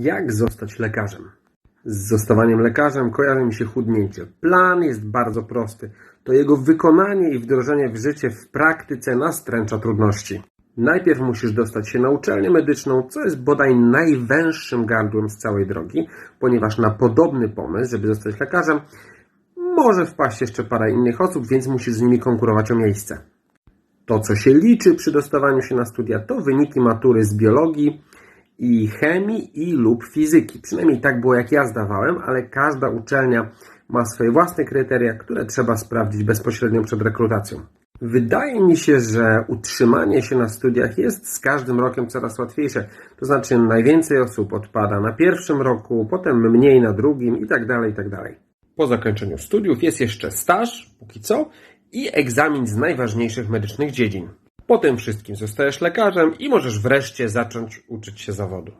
Jak zostać lekarzem? Z zostawaniem lekarzem kojarzy mi się chudnięcie. Plan jest bardzo prosty. To jego wykonanie i wdrożenie w życie w praktyce nastręcza trudności. Najpierw musisz dostać się na uczelnię medyczną, co jest bodaj najwęższym gardłem z całej drogi, ponieważ na podobny pomysł, żeby zostać lekarzem, może wpaść jeszcze parę innych osób, więc musisz z nimi konkurować o miejsce. To, co się liczy przy dostawaniu się na studia, to wyniki matury z biologii i chemii i lub fizyki. Przynajmniej tak było, jak ja zdawałem, ale każda uczelnia ma swoje własne kryteria, które trzeba sprawdzić bezpośrednio przed rekrutacją. Wydaje mi się, że utrzymanie się na studiach jest z każdym rokiem coraz łatwiejsze. To znaczy, najwięcej osób odpada na pierwszym roku, potem mniej na drugim i tak dalej, i tak dalej. Po zakończeniu studiów jest jeszcze staż, póki co, i egzamin z najważniejszych medycznych dziedzin. Po tym wszystkim zostajesz lekarzem i możesz wreszcie zacząć uczyć się zawodu.